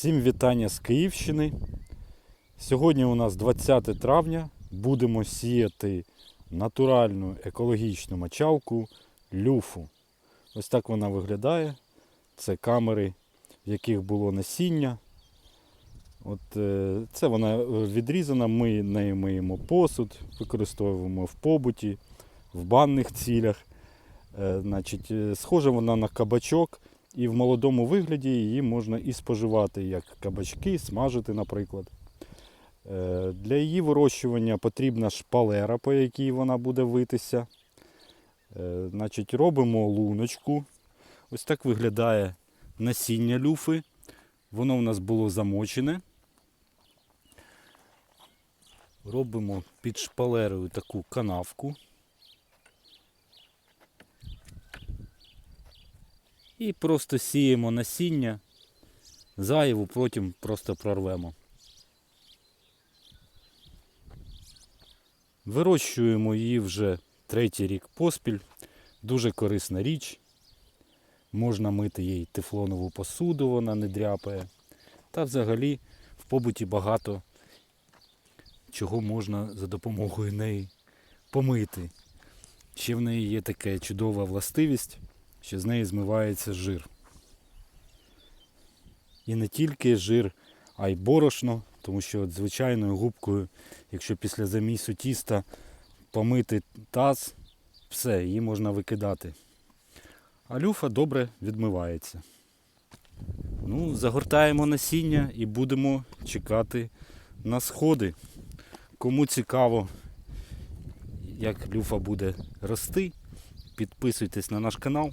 Всім вітання з Київщини. Сьогодні у нас 20 травня. Будемо сіяти натуральну екологічну мочалку люфу. Ось так вона виглядає. Це камери, в яких було насіння. От, е, це вона відрізана, ми нею миємо посуд, використовуємо в побуті, в банних цілях. Е, значить, е, схожа вона на кабачок. І в молодому вигляді її можна і споживати як кабачки, смажити, наприклад. Е, Для її вирощування потрібна шпалера, по якій вона буде витися. Е, Значить, робимо луночку. Ось так виглядає насіння люфи. Воно в нас було замочене. Робимо під шпалерою таку канавку. І просто сіємо насіння, зайву потім просто прорвемо. Вирощуємо її вже третій рік поспіль. Дуже корисна річ. Можна мити їй тефлонову посуду, вона не дряпає. Та взагалі в побуті багато чого можна за допомогою неї помити. Ще в неї є така чудова властивість що з неї змивається жир. І не тільки жир, а й борошно, тому що от звичайною губкою, якщо після замісу тіста помити таз, все, її можна викидати. А люфа добре відмивається. Ну, загортаємо насіння і будемо чекати на сходи. Кому цікаво, як люфа буде рости, підписуйтесь на наш канал